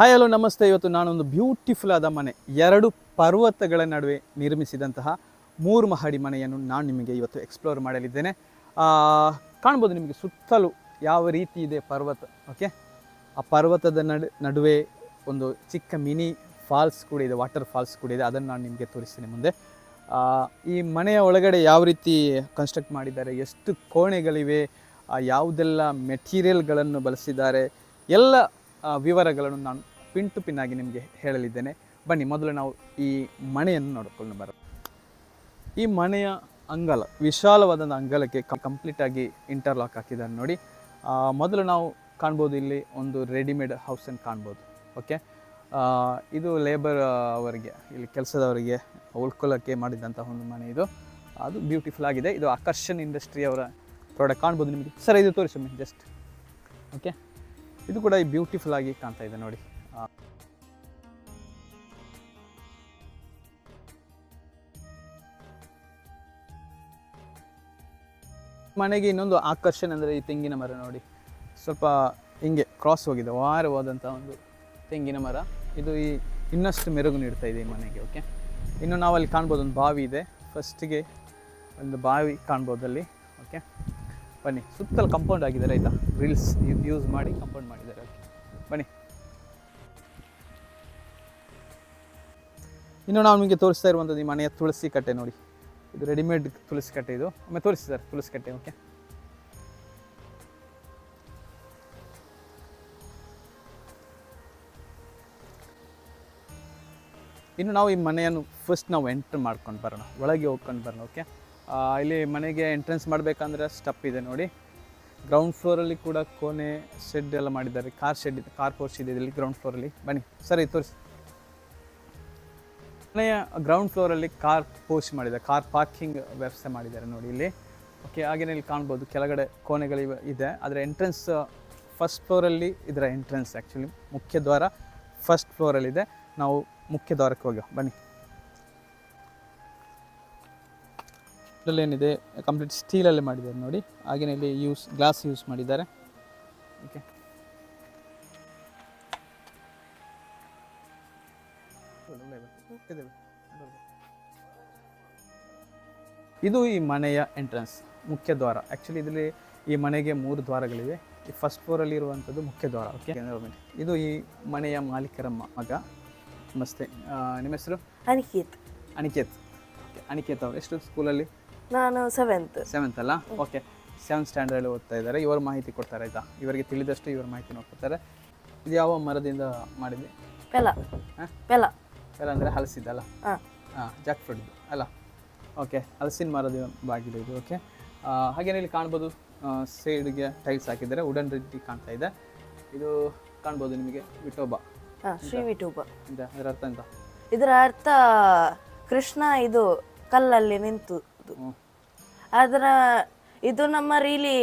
Hi hello ನಮಸ್ತೆ. ಇವತ್ತು ನಾನೊಂದು ಬ್ಯೂಟಿಫುಲ್ ಆದ ಮನೆ, ಎರಡು ಪರ್ವತಗಳ ನಡುವೆ ನಿರ್ಮಿಸಿದಂತಹ ಮೂರು ಮಹಡಿ ಮನೆಯನ್ನು ನಾನು ನಿಮಗೆ ಇವತ್ತು ಎಕ್ಸ್ಪ್ಲೋರ್ ಮಾಡಲಿದ್ದೇನೆ. ಕಾಣ್ಬೋದು ನಿಮಗೆ ಸುತ್ತಲೂ ಯಾವ ರೀತಿ ಇದೆ ಪರ್ವತ ಓಕೆ ಆ ಪರ್ವತದ ನಡು, ನಡುವೆ ಒಂದು ಚಿಕ್ಕ ಮಿನಿ ಫಾಲ್ಸ್ ಕೂಡ ಇದೆ ವಾಟರ್ ಫಾಲ್ಸ್ ಕೂಡ ಇದೆ. ಅದನ್ನು ನಾನು ನಿಮಗೆ ತೋರಿಸ್ತೀನಿ ಮುಂದೆ. ಈ ಮನೆಯ ಒಳಗಡೆ ಯಾವ ರೀತಿ ಕನ್ಸ್ಟ್ರಕ್ಟ್ ಮಾಡಿದ್ದಾರೆ, ಎಷ್ಟು ಕೋಣೆಗಳಿವೆ ಯಾವುದೆಲ್ಲ ಮೆಟೀರಿಯಲ್ಗಳನ್ನು ಬಳಸಿದ್ದಾರೆ, ಎಲ್ಲ ವಿವರಗಳನ್ನು ನಾನು ಪಿನ್ ಟು ಪಿನ್ ಆಗಿ ನಿಮಗೆ ಹೇಳಲಿದ್ದೇನೆ. ಬನ್ನಿ, ಮೊದಲು ನಾವು ಈ ಮನೆಯನ್ನು ನೋಡಿಕೊಂಡು ಬರೋಣ. ಈ ಮನೆಯ ಅಂಗಲ ವಿಶಾಲವಾದ ಅಂಗಲಕ್ಕೆ ಕಂಪ್ಲೀಟ್ ಆಗಿ ಇಂಟರ್ಲಾಕ್ ಹಾಕಿದ್ದಾರೆ ನೋಡಿ. ಮೊದಲು ನಾವು ಕಾಣ್ಬೋದು ಇಲ್ಲಿ ಒಂದು ರೆಡಿಮೇಡ್ ಹೌಸನ್ನು ಕಾಣ್ಬೋದು ಓಕೆ ಇದು ಲೇಬರ್ ಅವರಿಗೆ, ಇಲ್ಲಿ ಕೆಲಸದವರಿಗೆ ಉಳ್ಕೊಳ್ಳೋಕ್ಕೆ ಮಾಡಿದಂಥ ಒಂದು ಮನೆ ಇದು. ಅದು ಬ್ಯೂಟಿಫುಲ್ ಆಗಿದೆ. ಇದು ಆಕರ್ಷಣ್ ಇಂಡಸ್ಟ್ರಿ ಅವರ ಪ್ರಾಡಕ್ಟ್ ಕಾಣ್ಬೋದು ನಿಮಗೆ. ಸರ್, ಇದು ತೋರಿಸಿ ಜಸ್ಟ್ ಓಕೆ ಇದು ಕೂಡ ಬ್ಯೂಟಿಫುಲ್ ಆಗಿ ಕಾಣ್ತಾ ಇದೆ ನೋಡಿ. ಮನೆಗೆ ಇನ್ನೊಂದು ಆಕರ್ಷಣೆ ಅಂದರೆ ಈ ತೆಂಗಿನ ಮರ ನೋಡಿ. ಸ್ವಲ್ಪ ಹಿಂಗೆ ಕ್ರಾಸ್ ಹೋಗಿದೆ ವಾರವಾದಂಥ ಒಂದು ತೆಂಗಿನ ಮರ. ಇದು ಈ ಇನ್ನಷ್ಟು ಮೆರುಗು ನೀಡ್ತಾ ಇದೆ ಈ ಮನೆಗೆ ಓಕೆ ಇನ್ನು ನಾವಲ್ಲಿ ಕಾಣ್ಬೋದು ಒಂದು ಬಾವಿ ಇದೆ. ಫಸ್ಟಿಗೆ ಒಂದು ಬಾವಿ ಕಾಣ್ಬೋದು ಅಲ್ಲಿ ಓಕೆ ಬನ್ನಿ, ಸುತ್ತಲೂ ಕಂಪೌಂಡ್ ಆಗಿದೆ, ರೈತ. ರೀಲ್ಸ್ ಯೂಸ್ ಮಾಡಿ ಕಂಪೌಂಡ್ ಮಾಡಿದ್ದಾರೆ. ಇನ್ನು ನಾವು ನಿಮಗೆ ತೋರಿಸ್ತಾ ಇರುವಂಥದ್ದು ಈ ಮನೆಯ ತುಳಸಿ ಕಟ್ಟೆ ನೋಡಿ. ಇದು ರೆಡಿಮೇಡ್ ತುಳಸಿ ಕಟ್ಟೆ ಇದು. ಒಮ್ಮೆ ತೋರಿಸಿ ಸರ್ ತುಳಸಿ ಕಟ್ಟೆ ಓಕೆ ಇನ್ನು ನಾವು ಈ ಮನೆಯನ್ನು ಫಸ್ಟ್ ನಾವು ಎಂಟ್ರ್ ಮಾಡ್ಕೊಂಡು ಬರೋಣ. ಒಳಗೆ ಹೋಗ್ಕೊಂಡು ಬರೋಣ ಓಕೆ ಇಲ್ಲಿ ಮನೆಗೆ ಎಂಟ್ರೆನ್ಸ್ ಮಾಡಬೇಕಂದ್ರೆ ಸ್ಟಪ್ ಇದೆ ನೋಡಿ. ಗ್ರೌಂಡ್ ಫ್ಲೋರಲ್ಲಿ ಕೂಡ ಕೋಣೆ ಶೆಡ್ ಎಲ್ಲ ಮಾಡಿದ್ದಾರೆ. ಕಾರ್ ಶೆಡ್ ಇದೆ ಕಾರ್ ಪೋರ್ಸ್ ಇದೆ ಇಲ್ಲಿ ಗ್ರೌಂಡ್ ಫ್ಲೋರಲ್ಲಿ ಬನ್ನಿ, ಸರಿ, ತೋರಿಸಿ. ಮನೆಯ ಗ್ರೌಂಡ್ ಫ್ಲೋರಲ್ಲಿ ಕಾರ್ ಪೋಸ್ಟ್ ಮಾಡಿದ್ದಾರೆ ಕಾರ್ ಪಾರ್ಕಿಂಗ್ ವ್ಯವಸ್ಥೆ ಮಾಡಿದ್ದಾರೆ ನೋಡಿ ಇಲ್ಲಿ. ಓಕೆ ಹಾಗೆಯೇ ಇಲ್ಲಿ ಕಾಣ್ಬೋದು, ಕೆಳಗಡೆ ಕೋಣೆಗಳಿವೆ, ಇದೆ. ಅದರ ಎಂಟ್ರೆನ್ಸ್ ಫಸ್ಟ್ ಫ್ಲೋರಲ್ಲಿ ಇದರ ಎಂಟ್ರೆನ್ಸ್ ಆ್ಯಕ್ಚುಲಿ ಮುಖ್ಯ ದ್ವಾರ ಫಸ್ಟ್ ಫ್ಲೋರಲ್ಲಿದೆ ನಾವು ಮುಖ್ಯ ದ್ವಾರಕ್ಕೆ ಹೋಗಿ, ಬನ್ನಿ. ಇದರಲ್ಲಿ ಏನಿದೆ? ಕಂಪ್ಲೀಟ್ ಸ್ಟೀಲಲ್ಲಿ ಮಾಡಿದ್ದಾರೆ ನೋಡಿ. ಹಾಗೆಯೇ ಇಲ್ಲಿ ಯೂಸ್ ಗ್ಲಾಸ್ ಯೂಸ್ ಮಾಡಿದ್ದಾರೆ. ಓಕೆ ಇದು ಈ ಮನೆಯ ಎಂಟ್ರೆನ್ಸ್ ಮುಖ್ಯ ದ್ವಾರ. ಆ್ಯಕ್ಚುಲಿ ಇದರಲ್ಲಿ ಈ ಮನೆಗೆ ಮೂರು ದ್ವಾರಗಳಿವೆ. ಈ ಫಸ್ಟ್ ಫ್ಲೋರಲ್ಲಿ ಇರುವಂಥದ್ದು ಮುಖ್ಯ ದ್ವಾರ ಓಕೆ ಇದು ಈ ಮನೆಯ ಮಾಲೀಕರ ಮಗ. ನಮಸ್ತೆ. ನಿಮ್ಮ ಹೆಸರು? ಅನಿಕೇತ್. ಅನಿಕೇತ್. ಓಕೆ ಅನಿಕೇತ್ ಅವರು. ಎಷ್ಟು ಸ್ಕೂಲಲ್ಲಿ ನಾನು ಸೆವೆಂತ್ ಸೆವೆಂತ್ ಅಲ್ಲ? ಓಕೆ ಸೆವೆಂತ್ ಸ್ಟ್ಯಾಂಡರ್ಡಲ್ಲಿ ಓದ್ತಾ ಇದ್ದಾರೆ. ಇವರು ಮಾಹಿತಿ ಕೊಡ್ತಾರೆ ಆಯಿತಾ? ಇವರಿಗೆ ತಿಳಿದಷ್ಟು ಇವರು ಮಾಹಿತಿ ನೋಡ್ಕೊತಾರೆ ಇದು ಯಾವ ಮರದಿಂದ ಮಾಡಿದೆ ಪೆಲ ಹಾಂ? ಪೆಲ ಎಲ್ಲ ಅಂದರೆ ಹಲಸಿದ್ದಲ್ಲ? ಹಾಂ. ಹಾಂ ಜಾಕ್ ಫ್ರೂಟ್ ಅಲ್ಲ? ಓಕೆ ಹಲಸಿನ ಮರದ ಬಾಗಿಲು ಇದು ಓಕೆ ಹಾಗೇನೆ ಇಲ್ಲಿ ಕಾಣ್ಬೋದು ಸೈಡ್ಗೆ ಟೈಲ್ಸ್ ಹಾಕಿದ್ದಾರೆ ವುಡನ್ ರೀತಿ ಕಾಣ್ತಾ ಇದೆ. ಇದು ಕಾಣ್ಬೋದು ನಿಮಗೆ ವಿಟೋಬಾ. ಹಾಂ ಶ್ರೀ ವಿಠೋಬ ಅಂತ ಅದರ ಅರ್ಥ ಎಂತ ಇದರ ಅರ್ಥ ಕೃಷ್ಣ ಇದು ಕಲ್ಲಲ್ಲಿ ನಿಂತು. ಅದರ ಇದು ನಮ್ಮ ರೀಲಿ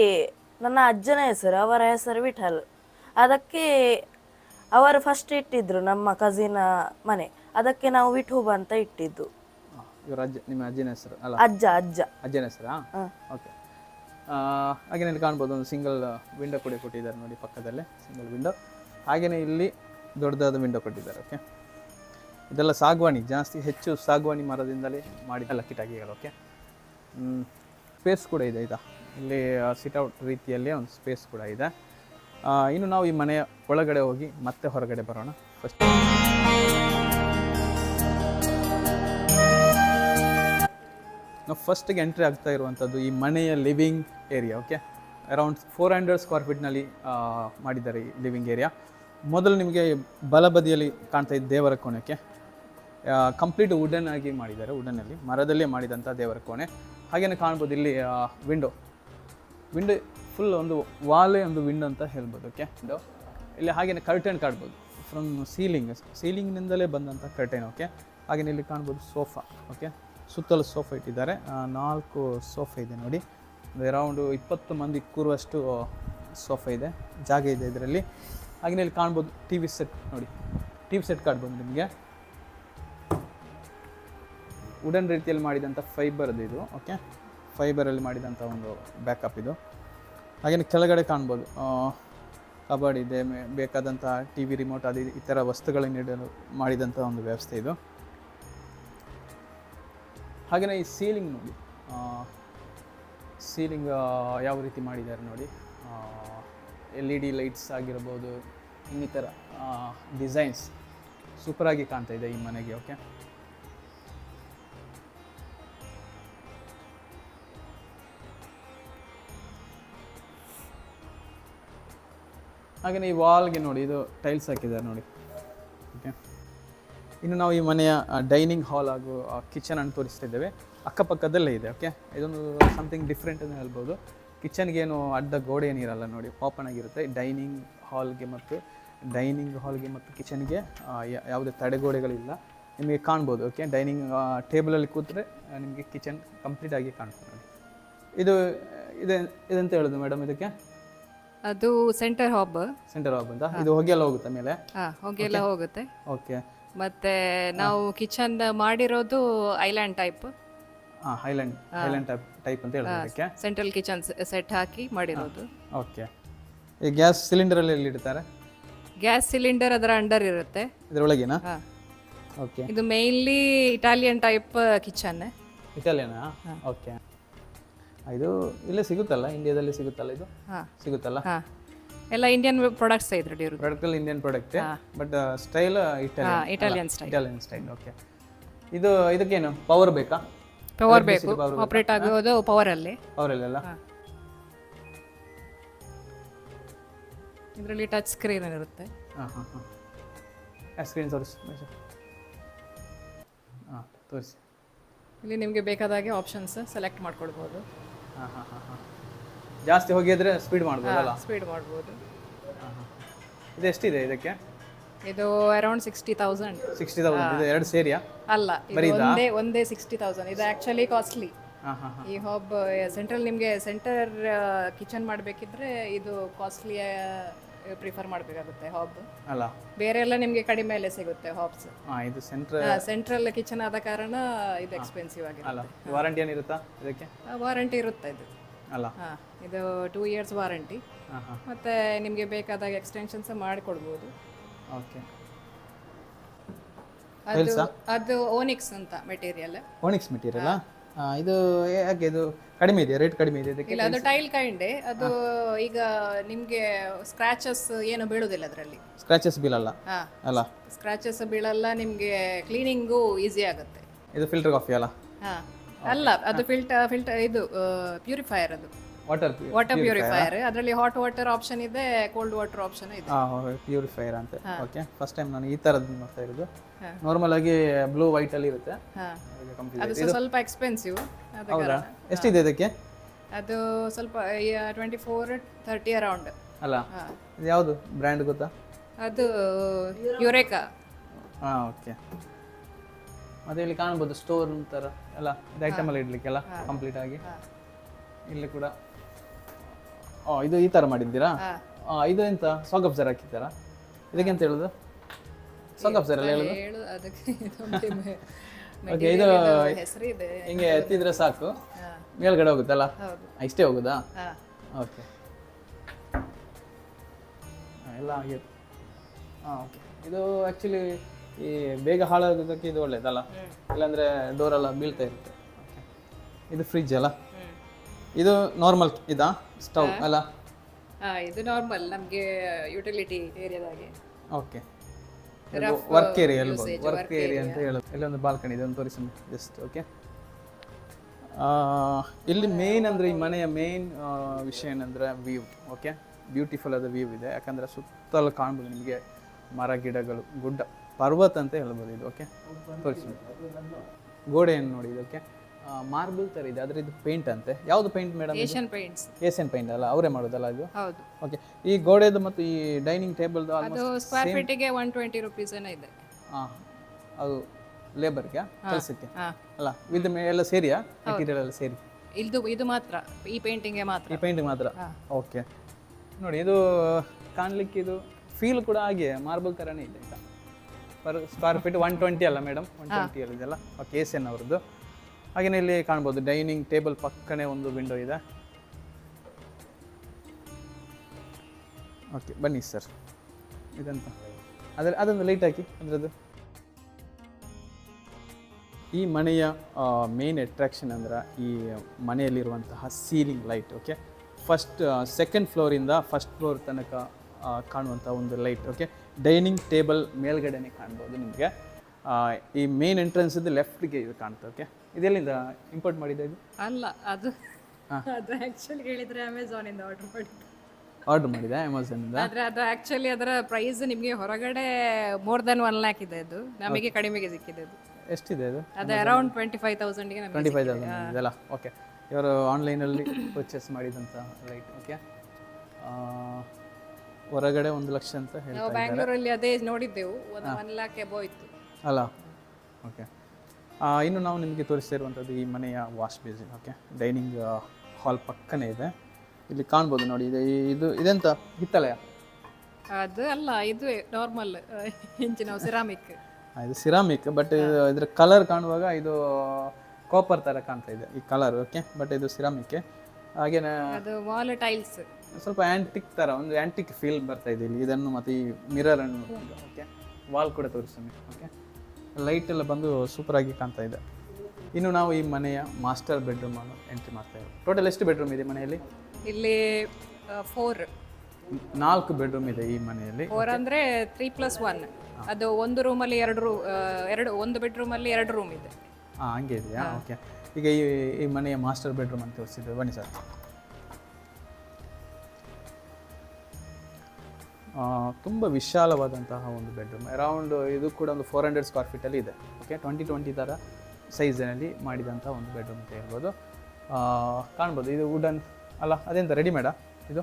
ನನ್ನ ಅಜ್ಜನ ಹೆಸರು ಅವರ ಹೆಸರು ವಿಠಲ್. ಅದಕ್ಕೆ ಅವರು ಫಸ್ಟ್ ಇಟ್ಟಿದ್ರು ನಮ್ಮ ಕಸಿನ ಮನೆ. ಅದಕ್ಕೆ ನಾವು ವಿಠೂಬ ಅಂತ ಇಟ್ಟಿದ್ದು. ಇವರ ಅಜ್ಜ ನಿಮ್ಮ ಅಜ್ಜನ ಹೆಸರು ಅಲ್ಲ? ಅಜ್ಜ ಅಜ್ಜ. ಅಜ್ಜನ ಹೆಸರಾ? ಹಾಂ. ಓಕೆ ಹಾಗೇನೆ ಇಲ್ಲಿ ಕಾಣ್ಬೋದು ಒಂದು ಸಿಂಗಲ್ ವಿಂಡೋ ಕೂಡ ಕೊಟ್ಟಿದ್ದಾರೆ ನೋಡಿ ಪಕ್ಕದಲ್ಲೇ ಸಿಂಗಲ್ ವಿಂಡೋ ಹಾಗೆಯೇ ಇಲ್ಲಿ ದೊಡ್ಡದಾದ ವಿಂಡೋ ಕೊಟ್ಟಿದ್ದಾರೆ ಓಕೆ ಇದೆಲ್ಲ ಸಾಗುವಾಣಿ ಜಾಸ್ತಿ ಹೆಚ್ಚು ಸಾಗುವಾಣಿ ಮರದಿಂದಲೇ ಮಾಡಿದ್ದಲ್ಲ ಕಿಟಕಿಗಳು ಓಕೆ ಸ್ಪೇಸ್ ಕೂಡ ಇದೆ ಇದು ಇಲ್ಲಿ ಸಿಟ್ಔಟ್ ರೀತಿಯಲ್ಲಿ ಒಂದು ಸ್ಪೇಸ್ ಕೂಡ ಇದೆ. ಇನ್ನು ನಾವು ಈ ಮನೆಯ ಒಳಗಡೆ ಹೋಗಿ ಮತ್ತೆ ಹೊರಗಡೆ ಬರೋಣ. ಫಸ್ಟ್ ನಾವು ಫಸ್ಟಿಗೆ ಎಂಟ್ರಿ ಆಗ್ತಾ ಇರುವಂಥದ್ದು ಈ ಮನೆಯ living area okay around four hundred square ಫೀಟ್ನಲ್ಲಿ ಮಾಡಿದ್ದಾರೆ ಈ ಲಿವಿಂಗ್ ಏರಿಯಾ ಮೊದಲು ನಿಮಗೆ ಬಲಬದಿಯಲ್ಲಿ ಕಾಣ್ತಾ ಇದ್ದ ದೇವರ ಕೋಣೆಗೆ ಕಂಪ್ಲೀಟ್ ವುಡನ್ ಆಗಿ ಮಾಡಿದ್ದಾರೆ ವುಡನಲ್ಲಿ ಮರದಲ್ಲೇ ಮಾಡಿದಂಥ ದೇವರ ಕೋಣೆ. ಹಾಗೆಯೇ ಕಾಣ್ಬೋದು ಇಲ್ಲಿ ವಿಂಡೋ ವಿಂಡೋ ಫುಲ್ ಒಂದು ವಾಲೇ, ಒಂದು ವಿಂಡೋ ಅಂತ ಹೇಳ್ಬೋದು ಓಕೆ ವಿಂಡೋ ಇಲ್ಲಿ ಹಾಗೆಯೇ ಕರ್ಟನ್ ಕಾಣ್ಬೋದು. ಫ್ರಮ್ ಸೀಲಿಂಗ್ ಸೀಲಿಂಗ್ನಿಂದಲೇ ಬಂದಂಥ ಕರ್ಟನ್ ಓಕೆ ಹಾಗೆಯೇ ಇಲ್ಲಿ ಕಾಣ್ಬೋದು ಸೋಫಾ ಓಕೆ ಸುತ್ತಲೂ ಸೋಫಾ ಇಟ್ಟಿದ್ದಾರೆ. ನಾಲ್ಕು ಸೋಫಾ ಇದೆ ನೋಡಿ. ಅರೌಂಡು ಇಪ್ಪತ್ತು ಮಂದಿ ಕೂರುವಷ್ಟು ಸೋಫಾ ಇದೆ. ಜಾಗ ಇದೆ ಇದರಲ್ಲಿ. ಹಾಗೆ ಇಲ್ಲಿ ಕಾಣ್ಬೋದು ಟಿ ವಿ ಸೆಟ್ ನೋಡಿ. ಟಿ ವಿ ಸೆಟ್ ಕಾಣ್ಬೋದು ನಿಮಗೆ. ವುಡನ್ ರೀತಿಯಲ್ಲಿ ಮಾಡಿದಂಥ ಫೈಬರ್ದು ಇದು, ಓಕೆ? ಫೈಬರಲ್ಲಿ ಮಾಡಿದಂಥ ಒಂದು ಬ್ಯಾಕಪ್ ಇದು. ಹಾಗೆಯೇ ಕೆಳಗಡೆ ಕಾಣ್ಬೋದು ಕಬಾಡ್ ಇದೆ ಬೇಕಾದಂಥ ಟಿ ವಿ ರಿಮೋಟ್ ಅದು ಈ ಥರ ವಸ್ತುಗಳನ್ನು ಇಡಲು ಮಾಡಿದಂಥ ಒಂದು ವ್ಯವಸ್ಥೆ ಇದು. ಹಾಗೆಯೇ ಈ ಸೀಲಿಂಗ್ ನೋಡಿ. ಸೀಲಿಂಗ್ ಯಾವ ರೀತಿ ಮಾಡಿದ್ದಾರೆ ನೋಡಿ. ಎಲ್ ಇ ಡಿ ಲೈಟ್ಸ್ ಆಗಿರ್ಬೋದು, ಇನ್ನಿತರ ಡಿಸೈನ್ಸ್ ಸೂಪರಾಗಿ ಕಾಣ್ತಾ ಇದೆ ಈ ಮನೆಗೆ, ಓಕೆ? ಹಾಗೆಯೇ ಈ ವಾಲ್ಗೆ ನೋಡಿ, ಇದು ಟೈಲ್ಸ್ ಹಾಕಿದ್ದಾರೆ ನೋಡಿ, ಓಕೆ? ಇನ್ನು ನಾವು ಈ ಮನೆಯ ಡೈನಿಂಗ್ ಹಾಲ್ ಹಾಗೂ ಕಿಚನ್ ಅನ್ನು ತೋರಿಸ್ತಿದ್ದೇವೆ. ಅಕ್ಕಪಕ್ಕದಲ್ಲೇ ಇದೆ ಓಕೆ ಇದೊಂದು ಸಮಥಿಂಗ್ ಡಿಫ್ರೆಂಟ್ ಅಂತ ಹೇಳ್ಬೋದು. ಕಿಚನ್ಗೆ ಏನು ಅಡ್ಡ ಗೋಡೆ ಏನಿರಲ್ಲ ನೋಡಿ ಓಪನ್ ಆಗಿರುತ್ತೆ. ಡೈನಿಂಗ್ ಹಾಲ್ಗೆ ಮತ್ತು ಡೈನಿಂಗ್ ಹಾಲ್ಗೆ ಮತ್ತು ಕಿಚನ್ಗೆ ಯಾವುದೇ ತಡೆಗೋಡೆಗಳಿಲ್ಲ. ನಿಮಗೆ ಕಾಣ್ಬೋದು ಓಕೆ ಡೈನಿಂಗ್ ಟೇಬಲಲ್ಲಿ ಕೂತ್ರೆ ನಿಮಗೆ ಕಿಚನ್ ಕಂಪ್ಲೀಟಾಗಿ ಕಾಣ್ತದೆ. ನೋಡಿ ಇದು ಇದೆ ಇದೆಂತ ಹೇಳೋದು ಮೇಡಮ್ ಇದಕ್ಕೆ? ಅದು ಸೆಂಟರ್ ಹಾಬ್ ಸೆಂಟರ್ ಹಾಬ್ ಅಂತ? ಇದು ಹೊಗೆ ಎಲ್ಲ ಹೋಗುತ್ತೆ ಮೇಲೆ? ಹಾ ಹೊಗೆಲ್ಲ ಹೋಗುತ್ತೆ. ಓಕೆ ಮತ್ತೆ ನಾವು ಕಿಚನ್ ಮಾಡಿರೋದು island type island highland type type ಅಂತ ಹೇಳೋದು ಅದಕ್ಕೆ. ಸೆಂಟ್ರಲ್ ಕಿಚನ್ ಸೆಟ್ ಹಾಕಿ ಮಾಡಿರೋದು. ಓಕೆ ಈ ಗ್ಯಾಸ್ ಸಿಲಿಂಡರಲ್ಲಿ ಎಲ್ಲಿ ಇಡ್ತಾರೆ? ಗ್ಯಾಸ್ ಸಿಲಿಂಡರ್ ಅದರ ಅಂಡರ್ ಇರುತ್ತೆ. ಇದರೊಳಗೇನಾ? ಹಾ. ಓಕೆ ಇದು ಮೇನ್ಲಿ ಇಟಾಲಿಯನ್ ಟೈಪ್ ಕಿಚನ್ ಇಟಾಲಿಯನಾ ಓಕೆ ಇದು ಇಲ್ಲೇ ಸಿಗುತ್ತಲ್ಲ? ಇಂಡಿಯಾದಲ್ಲಿ ಸಿಗುತ್ತಲ್ಲ ಇದು? ಸಿಗುತ್ತಲ್ಲ? ಹಾ. ಎಲ್ಲ ಇಂಡಿಯನ್ ಪ್ರಾಡಕ್ಟ್ಸ್ ಇದ್ರಲ್ಲಿ ಇರುತ್ತೆ ಪ್ರಾಡಕ್ಟಲ್ಲಿ ಇಂಡಿಯನ್ ಪ್ರಾಡಕ್ಟ್ ಬಟ್ ಸ್ಟೈಲ್ ಹಾ Italian Italian style Italian style okay ಇದು ಇದಕ್ಕೇನು? ಪವರ್ ಬೇಕಾ? ಪವರ್ ಬೇಕು. ಆಪರೇಟ್ ಆಗೋದು ಪವರ್ ಅಲ್ಲಿ. ಪವರ್ ಅಲ್ಲಿ ಅಲ್ಲ ಇದರಲ್ಲಿ ಟಚ್ ಸ್ಕ್ರೀನ್ ಇರುತ್ತೆ. ಹಾಂ ಹಾಂ ಹಾಂ. ಸ್ಕ್ರೀನ್ ತೋರಿಸಿ ಹಾಂ ತೋರಿಸಿ. ಇಲ್ಲಿ ನಿಮಗೆ ಬೇಕಾದಾಗೆ ಆಪ್ಷನ್ಸ್ ಸೆಲೆಕ್ಟ್ ಮಾಡ್ಕೊಳ್ಬೋದು. ಹಾಂ ಹಾಂ ಹಾಂ ಹಾಂ. ಜಾಸ್ತಿ ಹೋಗಿದ್ರೆ ಸ್ಪೀಡ್ ಮಾಡ್ಬೋದಲ್ಲ? ಸ್ಪೀಡ್ ಮಾಡ್ಬೋದು. ಇದು ಎಷ್ಟಿದೆ ಇದಕ್ಕೆ? ಇದು around sixty thousand sixty thousand ಇದು ಎರಡು ಸೇರಿಯಾ? ಅಲ್ಲ ಇದು ಒಂದೇ ಒಂದೇ ಸಿಕ್ಸ್ಟಿ ತೌಸಂಡ್ ಇದು ಆಕ್ಚುಲಿ ಕಾಸ್ಟ್ಲಿ ಆಹಾ ಹಾಂ ಹಾಂ. ಈ ಹಾಬ್ ಸೆಂಟ್ರಲ್ ನಿಮಗೆ ಸೆಂಟರ್ ಕಿಚನ್ ಮಾಡಬೇಕಿದ್ರೆ ಇದು ಕಾಸ್ಟ್ಲಿ ಪ್ರಿಫರ್ ಮಾಡಬೇಕಾಗುತ್ತೆ ಹಾಬ್ ಅಲ್ಲ. ಬೇರೆ ಎಲ್ಲ ನಿಮಗೆ ಕಡಿಮೆಯಲ್ಲೇ ಸಿಗುತ್ತೆ ಹಾಬ್ಸ್ ಹಾಂ ಇದು ಸೆಂಟ್ರ್ ಸೆಂಟ್ರಲ್ ಕಿಚನ್ ಆದ ಕಾರಣ ಇದು ಎಕ್ಸ್ಪೆನ್ಸಿವ್ ಆಗಿದೆ ಅಲ್ಲ ವಾರಂಟಿ ಏನಿರುತ್ತಾ ಇದಕ್ಕೆ? ವಾರಂಟಿ ಇರುತ್ತೆ ಇದು? ಅಲ್ಲ? ಹಾ, ಇದು ಟೂ ಇಯರ್ಸ್ ವಾರಂಟಿ ಹಾಂ ಹಾಂ. ಮತ್ತು ನಿಮಗೆ ಬೇಕಾದಾಗ ಎಕ್ಸ್ಟೆನ್ಷನ್ಸ್ ಮಾಡಿಕೊಡ್ಬೋದು. ಓಕೆ. ಅದು ಅದು ಓನಿಕ್ಸ್ ಅಂತ ಮೆಟೀರಿಯಲ್ ಓನಿಕ್ಸ್ ಮೆಟೀರಿಯಲ್ ಇದು ಯಾಕೆ ಇದು ಕಡಿಮೆ ಇದೆ ರೇಟ್ ಕಡಿಮೆ ಇದೆ ಇದಕ್ಕೆ ಇಲ್ಲ ಅದು ಟೈಲ್ ಕೈಂಡೆ ಅದು ಈಗ ನಿಮಗೆ ಸ್ಕ್ರಾಚಸ್ ಏನು ಬೀಳುದಿಲ್ಲ ಅದರಲ್ಲಿ. ಸ್ಕ್ರಾಚಸ್ ಬೀಳಲ್ಲ? ಅಲ್ಲ? ಸ್ಕ್ರಾಚಸ್ ಬೀಳಲ್ಲ ನಿಮಗೆ ಕ್ಲೀನಿಂಗು ಈಸಿ ಆಗುತ್ತೆ. ಇದು ಫಿಲ್ಟರ್ ಕಾಫಿ ಅಲ್ಲ? ಹಾ. ಅಲ್ಲ ಅದು ಫಿಲ್ಟರ್ ಫಿಲ್ಟರ್ ಇದು ಪ್ಯೂರಿಫೈಯರ್ ಅದು. ವಾಟರ್ ವಾಟರ್ ಪ್ಯೂರಿಫೈಯರ್ ಅದರಲ್ಲಿ ಹಾಟ್ ವಾಟರ್ ಆಪ್ಷನ್ ಇದೆ ಕೋಲ್ಡ್ ವಾಟರ್ ಆಪ್ಷನ್ ಇದೆ. ಆ ಪ್ಯೂರಿಫೈಯರ್ ಅಂತ. ಓಕೆ ಫಸ್ಟ್ ಟೈಮ್ ನಾನು ಈ ತರದ್ದು ನೋಡ್ತಾ ಇರೋದು. ನಾರ್ಮಲ್ ಆಗಿ ಬ್ಲೂ ವೈಟ್ ಅಲ್ಲಿ ಇರುತ್ತೆ. ಅದು ಸ್ವಲ್ಪ ಎಕ್ಸ್ಪೆನ್ಸಿವ್ ಅದಕ್ಕೆ ಹೌದಾ? ಎಷ್ಟಿದೆ ಇದಕ್ಕೆ? ಅದು ಸ್ವಲ್ಪ ಟ್ವೆಂಟಿ ಫೋರ್ ತರ್ಟಿ ಅರೌಂಡ್ ಅಲ್ಲ? ಯಾವುದು ಬ್ರ್ಯಾಂಡ್ ಗೊತ್ತಾ? ಅದು ಯುರೇಕಾ ಹಾಂ ಓಕೆ ಮತ್ತೆ ಇಲ್ಲಿ ಕಾಣ್ಬೋದು ಸ್ಟೋರ್ ಥರ ಎಲ್ಲ ಐಟಮ್ ಎಲ್ಲ ಇಡ್ಲಿಕ್ಕೆಲ್ಲ ಕಂಪ್ಲೀಟ್ ಆಗಿ. ಇಲ್ಲಿ ಕೂಡ. ಓ ಇದು ಈ ಥರ ಮಾಡಿದ್ದೀರಾ? ಆ, ಇದು ಎಂತ? ಸ್ವಾಗಪ್ ಸರ್ ಹಾಕಿದ್ದೀರ? ಇದಕ್ಕೆ ಅಂತ ಹೇಳುದು? ಸ್ವಾಗಪ್ ಸರ್ ಎಲ್ಲ ಹೇಳುದು? ಓಕೆ ಇದು ಹಿಂಗೆ ಎತ್ತಿದ್ರೆ ಸಾಕು. ಮೇಲ್ಗಡೆ ಹೋಗುತ್ತಲ್ಲ? ಇಷ್ಟೇ ಹೋಗುದಾ? ಓಕೆ ಎಲ್ಲ ಆಗಿದೆ ಹಾಂ ಓಕೆ ಇದು ಆ್ಯಕ್ಚುಲಿ ಈ ಬೇಗ ಹಾಳಾಗೋದಕ್ಕೆ ಇದು ಒಳ್ಳೇದಲ್ಲ? ಡೋರ್ ಡೋರೆಲ್ಲ ಬೀಳ್ತಾ ಇರುತ್ತೆ. ಇದು ಫ್ರಿಜ್ ಅಲ್ಲ? ಇದು ನಾರ್ಮಲ್ ಇದಾ? ಸ್ಟವ್ ಅಲ್ಲ? ಇದು ನಾರ್ಮಲ್ ನಮಗೆ ಯುಟಿಲಿಟಿ ಏರಿಯಾದಾಗೆ. ಓಕೆ ವರ್ಕ್ ಏರಿಯಾ ಹೇಳ್ಬೋದು ವರ್ಕ್ ಏರಿಯಾ ಅಂತ ಹೇಳೋದು ಇಲ್ಲೊಂದು ಬಾಲ್ಕನಿ ಇದೆ ಒಂದು ತೋರಿಸಿ ಜಸ್ಟ್ ಓಕೆ ಇಲ್ಲಿ ಮೇನ್ ಅಂದರೆ ಈ ಮನೆಯ ಮೇನ್ ವಿಷಯ ಏನಂದರೆ ವ್ಯೂ ಓಕೆ ಬ್ಯೂಟಿಫುಲ್ ಆದ ವ್ಯೂ ಇದೆ. ಯಾಕಂದರೆ ಸುತ್ತಲೂ ಕಾಣ್ಬೋದು ನಿಮಗೆ ಮರ ಗಿಡಗಳು ಗುಡ್ಡ. ಪರ್ವತ ಅಂತ ಹೇಳ್ಬೋದು ಇದು ಓಕೆ ತೋರಿಸಿ. ಗೋಡೆಯನ್ನು ನೋಡಿ ಇದಕ್ಕೆ ಮಾರ್ಬಲ್ ಥರ ಇದೆ ಆದರೆ ಇದು ಪೇಂಟ್ ಅಂತೆ. ಯಾವ್ದು paint madam Asian Paints Asian paint ಅಲ್ಲ ಅವರೇ ಮಾಡೋದಲ್ಲ ಇದು ಹೌದು. ಓಕೆ ಈ ಗೋಡೆದು ಮತ್ತು ಈ ಡೈನಿಂಗ್ ಟೇಬಲ್ದು ಅದು ಸ್ಕ್ವೇರ್ ಫೀಟಿಗೆ ಒನ್ ಟ್ವೆಂಟಿ ರುಪೀಸ್ ಏನೋ ಇದೆ. ಹಾಂ ಅದು ಲೇಬರ್ಗೆ ಕೆಲಸಕ್ಕೆ ಅಲ್ಲ ವಿತ್ ಎಲ್ಲ ಸೇರಿಯಾ? ಮೆಟೀರಿಯಲ್ ಎಲ್ಲ ಸೇರಿ? ಇದು ಇದು ಮಾತ್ರ ಈ ಪೇಂಟಿಂಗ್ಗೆ ಮಾತ್ರ. ಈ ಪೇಂಟ್ ಮಾತ್ರ? ಓಕೆ ನೋಡಿ ಇದು ಕಾಣಲಿಕ್ಕೆ ಇದು ಫೀಲ್ ಕೂಡ ಹಾಗೆ ಮಾರ್ಬಲ್ ಥರನೇ ಇದೆ per square feet one twenty ಅಲ್ಲ ಮೇಡಮ್ ಒನ್ ಟ್ವೆಂಟಿ ಅಲ್ಲಿ ಇದೆಲ್ಲ ಓಕೆ ಎಸ್ ಎನ್ ಅವ್ರದ್ದು ಹಾಗೆಯೇ ಇಲ್ಲಿ ಕಾಣ್ಬೋದು ಡೈನಿಂಗ್ ಟೇಬಲ್ ಪಕ್ಕನೇ ಒಂದು ವಿಂಡೋ ಇದೆ. ಓಕೆ ಬನ್ನಿ ಸರ್ ಇದಂತ. ಅದರ ಅದೊಂದು ಲೈಟ್ ಹಾಕಿ ಅದರದ್ದು. ಈ ಮನೆಯ ಮೇನ್ ಅಟ್ರಾಕ್ಷನ್ ಅಂದ್ರೆ ಈ ಮನೆಯಲ್ಲಿರುವಂತಹ ceiling light okay first second ಫ್ಲೋರಿಂದ first floor ತನಕ ಕಾಣುವಂಥ ಒಂದು ಲೈಟ್ ಓಕೆ ಡೈನಿಂಗ್ ಟೇಬಲ್ ಮೇಲ್ಗಡೆನೇ ಕಾಣ್ಬೋದು ನಿಮಗೆ. ಈ ಮೇನ್ ಎಂಟ್ರೆನ್ಸಿದ್ದು ಲೆಫ್ಟ್ಗೆ ಇದು ಕಾಣುತ್ತೆ ಓಕೆ ಇದೆಲ್ಲಿಂದ ಇಂಪೋರ್ಟ್ ಮಾಡಿದೆ ಇದು? ಅಲ್ಲ ಅದು ಅದು ಆ್ಯಕ್ಚುಲಿ ಹೇಳಿದರೆ ಅಮೆಝಾನಿಂದ ಆರ್ಡರ್ ಮಾಡಿ ಆರ್ಡರ್ ಮಾಡಿದೆ ಅಮೆಝಾನಿಂದ ಆದರೆ ಅದು ಆ್ಯಕ್ಚುಲಿ ಅದರ ಪ್ರೈಸ್ ನಿಮಗೆ ಹೊರಗಡೆ ಮೋರ್ ದೆನ್ ಒನ್ ಲ್ಯಾಕ್ ಇದೆ ಅದು. ನಮಗೆ ಕಡಿಮೆಗೆ ಸಿಕ್ಕಿದೆ ಅದು. ಎಷ್ಟಿದೆ ಅದು? ಅದು ಅರೌಂಡ್ ಟ್ವೆಂಟಿ ಫೈವ್ ತೌಸಂಡ್ಗೆ ಟ್ವೆಂಟಿ ಫೈವ್ ತೌಸಂಡ್ ಇದೆಲ್ಲ ಓಕೆ ಇವರು ಆನ್ಲೈನಲ್ಲಿ ಪರ್ಚೇಸ್ ಮಾಡಿದಂಥ ಲೈಟ್ ಓಕೆ ಹೊರಗಡೆ ಒಂದು ಲಕ್ಷ ಅಂತ ನಾವು ಹೇಳ್ತಾ ಬ್ಯಾಂಗ್ಳೂರಲ್ಲಿ ಅದೇ ನೋಡಿದ್ದೆವು. ಒಂದು ಒನ್ ಲ್ಯಾಕ್ ಎಬೋ ಇತ್ತು. ಅಲ್ಲ. ಓಕೆ ಇನ್ನು ನಾವು ನಿಮಗೆ ತೋರಿಸ್ತಿರುವಂಥದ್ದು ಈ ಮನೆಯ wash basin okay dining hall ಪಕ್ಕನೇ ಇದೆ. ಇಲ್ಲಿ ಕಾಣ್ಬೋದು ನೋಡಿ ಇದು ಇದು ಇದೆಂತ? ಹಿತ್ತಲೆಯ? ಅದು ಅಲ್ಲ ಇದು ನಾರ್ಮಲ್ ಹೆಂಚಿನ ಸಿರಾಮಿಕ್ ಆ, ಇದು ಸಿರಾಮಿಕ್ ಬಟ್ ಇದರ ಕಲರ್ ಕಾಣುವಾಗ ಇದು ಕಾಪರ್ ಥರ ಕಾಣ್ತಾ ಇದೆ ಈ ಕಲರ್ ಓಕೆ ಬಟ್ ಇದು ಸಿರಾಮಿಕ್ ಹಾಗೇನೆ ಅದು ವಾಲ್ ಟೈಲ್ಸ್ ಸ್ವಲ್ಪ ಆ್ಯಂಟಿಕ್ ಥರ ಒಂದು ಆ್ಯಂಟಿಕ್ ಫೀಲ್ ಬರ್ತಾ ಇದೆ ಇಲ್ಲಿ. ಇದನ್ನು ಮತ್ತು ಈ ಮಿರರ್ ಅನ್ನು ಓಕೆ ವಾಲ್ ಕೂಡ ತೋರಿಸ್ತೀನಿ ಓಕೆ ಲೈಟ್ ಎಲ್ಲ ಬಂದು ಸೂಪರಾಗಿ ಕಾಣ್ತಾ ಇದೆ. ಇನ್ನು ನಾವು ಈ ಮನೆಯ ಮಾಸ್ಟರ್ ಬೆಡ್ರೂಮನ್ನು ಎಂಟ್ರಿ ಮಾಡ್ತಾ ಇದ್ದೀವಿ ಟೋಟಲ್ ಎಷ್ಟು ಬೆಡ್ರೂಮ್ ಇದೆ ಮನೆಯಲ್ಲಿ? ಇಲ್ಲಿ ಫೋರ್ ನಾಲ್ಕು ಬೆಡ್ರೂಮ್ ಇದೆ ಈ ಮನೆಯಲ್ಲಿ. ಫೋರ್ ಅಂದರೆ ತ್ರೀ ಪ್ಲಸ್ ಒನ್ ಅದು ಒಂದು ರೂಮಲ್ಲಿ ಎರಡು ರೂ ಎರಡು ಒಂದು ಬೆಡ್ರೂಮಲ್ಲಿ ಎರಡು ರೂಮ್ ಇದೆ. ಹಾಂ ಹಂಗೆ ಇದೆಯಾ? ಓಕೆ ಈಗ ಈ ಈ ಮನೆಯ ಮಾಸ್ಟರ್ ಬೆಡ್ರೂಮ್ ಅಂತ ತೋರಿಸಿದ್ವಿ ಬನ್ನಿ ಸರ್. ತುಂಬ ವಿಶಾಲವಾದಂತಹ ಒಂದು ಬೆಡ್ರೂಮ್ ಅರೌಂಡ್ ಇದು ಕೂಡ ಒಂದು ಫೋರ್ ಹಂಡ್ರೆಡ್ ಸ್ಕ್ವೇರ್ ಫೀಟಲ್ಲಿ ಇದೆ. ಓಕೆ ಟ್ವೆಂಟಿ ಟ್ವೆಂಟಿ ಥರ ಸೈಜಿನಲ್ಲಿ ಮಾಡಿದಂಥ ಒಂದು ಬೆಡ್ರೂಮ್ ಅಂತ ಹೇಳ್ಬೋದು. ಕಾಣ್ಬೋದು ಇದು ವುಡನ್ ಅಲ್ಲ ಅದೆಂತ ರೆಡಿಮೇಡಾ ಇದು?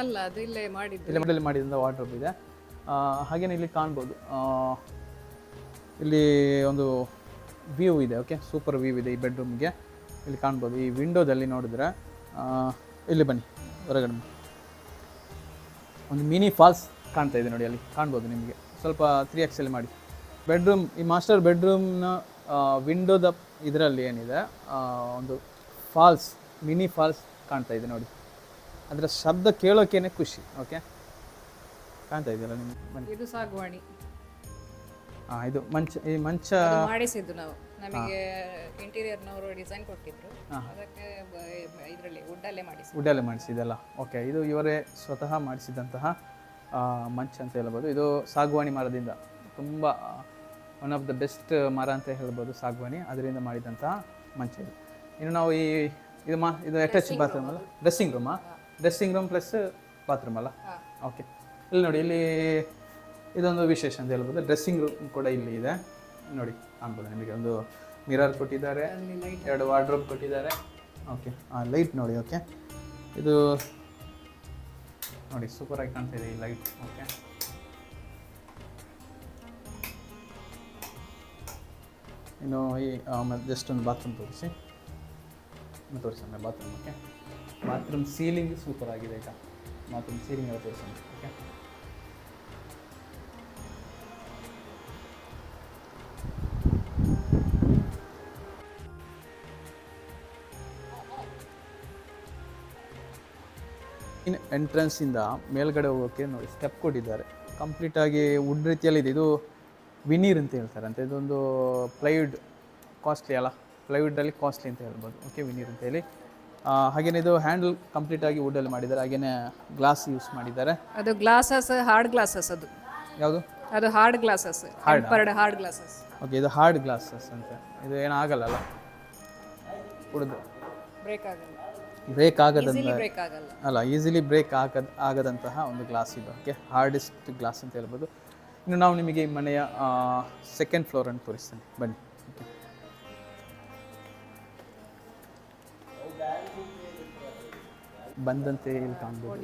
ಅಲ್ಲ ಅದು ಇಲ್ಲೇ ಮಾಡಿದ್ದು. ಇಲ್ಲಿ ಮಾಡಿದಂಥ ವಾರ್ಡ್ರೋಬ್ ಇದೆ. ಹಾಗೇನೆ ಇಲ್ಲಿ ಕಾಣ್ಬೋದು. ಇಲ್ಲಿ ಒಂದು ವ್ಯೂ ಇದೆ ಓಕೆ ಸೂಪರ್ ವ್ಯೂ ಇದೆ ಈ ಬೆಡ್ರೂಮ್ಗೆ ಇಲ್ಲಿ ಕಾಣ್ಬೋದು ಈ ವಿಂಡೋದಲ್ಲಿ ನೋಡಿದ್ರೆ ಇಲ್ಲಿ ಬನ್ನಿ ಹೊರಗಡೆ. ಒಂದು ಮಿನಿ ಫಾಲ್ಸ್ ಕಾಣ್ತಾ ಇದೆ ನೋಡಿ ಅಲ್ಲಿ. ಕಾಣ್ಬೋದು ನಿಮಗೆ. ಸ್ವಲ್ಪ ತ್ರೀ ಎಕ್ಸಲ್ಲಿ ಮಾಡಿ. ಬೆಡ್ರೂಮ್ ಈ ಮಾಸ್ಟರ್ ಬೆಡ್ರೂಮ್ನ ವಿಂಡೋದ ಇದರಲ್ಲಿ ಏನಿದೆ ಒಂದು ಫಾಲ್ಸ್ ಮಿನಿ ಫಾಲ್ಸ್ ಕಾಣ್ತಾ ಇದೆ ನೋಡಿ. ಅದರ ಶಬ್ದ ಕೇಳೋಕ್ಕೇನೆ ಖುಷಿ ಓಕೆ ಕಾಣ್ತಾ ಇದೆಯಲ್ಲ ನಿಮ್ಗೆ? ಇದು ಸಾಗುವಾಣಿ. ಹಾಂ ಇದು ಮಂಚ ಈ ಮಂಚ ಮಾಡಿಸಿದ್ದು ನಾವು. ನಮಗೆ ಇಂಟೀರಿಯರ್ನವರು ಡಿಸೈನ್ ಕೊಟ್ಟಿದ್ರು. ಅದಕ್ಕೆ ಇದರಲ್ಲಿ ವುಡ್ಡಲ್ಲೇ ಮಾಡಿಸಿ ವುಡ್ಡಲ್ಲೇ ಮಾಡಿಸಿದೆಲ್ಲ ಓಕೆ ಇದು ಇವರೇ ಸ್ವತಃ ಮಾಡಿಸಿದಂತಹ ಮಂಚ ಅಂತ ಹೇಳ್ಬೋದು. ಇದು ಸಾಗುವಾಣಿ ಮರದಿಂದ. ತುಂಬ ಒನ್ ಆಫ್ ದ ಬೆಸ್ಟ್ ಮರ ಅಂತ ಹೇಳ್ಬೋದು ಸಾಗುವಾಣಿ. ಅದರಿಂದ ಮಾಡಿದಂತಹ ಮಂಚ ಇದು. ಇನ್ನು ನಾವು ಈ ಇದು ಮಾ ಇದು ಅಟ್ಯಾಚ್ ಬಾತ್ರೂಮ್ ಅಲ್ಲ? ಡ್ರೆಸ್ಸಿಂಗ್ ರೂಮಾ ಡ್ರೆಸ್ಸಿಂಗ್ ರೂಮ್ ಪ್ಲಸ್ ಬಾತ್ರೂಮ್ ಅಲ್ಲ? ಓಕೆ ಇಲ್ಲಿ ನೋಡಿ ಇಲ್ಲಿ ಇದೊಂದು ವಿಶೇಷ ಅಂತ ಹೇಳ್ಬೋದು. ಡ್ರೆಸ್ಸಿಂಗ್ ರೂಮ್ ಕೂಡ ಇಲ್ಲಿ ಇದೆ. ನೋಡಿ ಕಾಣ್ಬೋದು ನಿಮಗೆ ಒಂದು ಮಿರರ್ ಕೊಟ್ಟಿದ್ದಾರೆ ಎರಡು ವಾರ್ಡ್ರೋಬ್ ಕೊಟ್ಟಿದ್ದಾರೆ. ಓಕೆ ಆ ಲೈಟ್ ನೋಡಿ ಓಕೆ ಇದು ನೋಡಿ ಸೂಪರಾಗಿ ಕಾಣ್ತಾ ಇದೆ ಈ ಲೈಟ್ ಓಕೆ ಇನ್ನು ಈ ಜಸ್ಟ್ ಒಂದು ಬಾತ್ರೂಮ್ ತೋರಿಸಿ. ತೋರಿಸೋಣ bathroom okay bathroom ceiling super ಆಗಿದೆ ಈಗ ಬಾತ್ರೂಮ್ ಸೀಲಿಂಗ್ ಎಲ್ಲ ತೋರಿಸೋಣ ಓಕೆ ಎಂಟ್ರೆನ್ಸಿಂದ ಮೇಲ್ಗಡೆ ಹೋಗೋಕ್ಕೆ ನೋಡಿ ಸ್ಟೆಪ್ ಕೊಟ್ಟಿದ್ದಾರೆ. ಕಂಪ್ಲೀಟಾಗಿ ವುಡ್ ರೀತಿಯಲ್ಲಿ ಇದೆ. ಇದು ವಿನೀರ್ ಅಂತ ಹೇಳ್ತಾರೆ. ಅಂತ ಇದೊಂದು ಪ್ಲೈವುಡ್ ಕಾಸ್ಟ್ಲಿ ಅಲ್ಲ ಪ್ಲೈವುಡಲ್ಲಿ ಕಾಸ್ಟ್ಲಿ ಅಂತ ಹೇಳ್ಬೋದು. ಓಕೆ ವಿನೀರ್ ಅಂತ ಹೇಳಿ. ಹಾಗೇನೇ ಇದು ಹ್ಯಾಂಡಲ್ ಕಂಪ್ಲೀಟಾಗಿ ವುಡ್ಡಲ್ಲಿ ಮಾಡಿದ್ದಾರೆ. ಹಾಗೇನೆ ಗ್ಲಾಸ್ ಯೂಸ್ ಮಾಡಿದ್ದಾರೆ. ಅದು ಗ್ಲಾಸಸ್ ಹಾರ್ಡ್ ಗ್ಲಾಸಸ್ ಅದು. ಯಾವುದು? ಅದು hard glasses hard hard glasses okay ಇದು ಹಾರ್ಡ್ ಗ್ಲಾಸಸ್ ಅಂತ. ಇದು ಏನೂ ಆಗಲ್ಲಲ್ಲ ಕುಡಿದು ಬ್ರೇಕ್ ಆಗಲ್ಲ. ಬ್ರೇಕ್ ಆಗದಂತ ಈಸಿಲಿ ಬ್ರೇಕ್ ಆಗಲ್ಲ. ಅಲ್ಲ ಈಸಿಲಿ ಬ್ರೇಕ್ ಆಗದ ಆಗದಂತಹ ಒಂದು ಗ್ಲಾಸ್ ಇದು. ಓಕೆ ಹಾರ್ಡೆಸ್ಟ್ ಗ್ಲಾಸ್ ಅಂತ ಹೇಳ್ಬೋದು. ಇನ್ನು ನಾವು ನಿಮಗೆ ಈ ಮನೆಯ ಸೆಕೆಂಡ್ ಫ್ಲೋರನ್ನು ತೋರಿಸ್ತೇನೆ. ಬನ್ನಿ. ಓಕೆ ಬಂದಂತೆ ಇಲ್ಲಿ ಕಾಣ್ಬೋದು.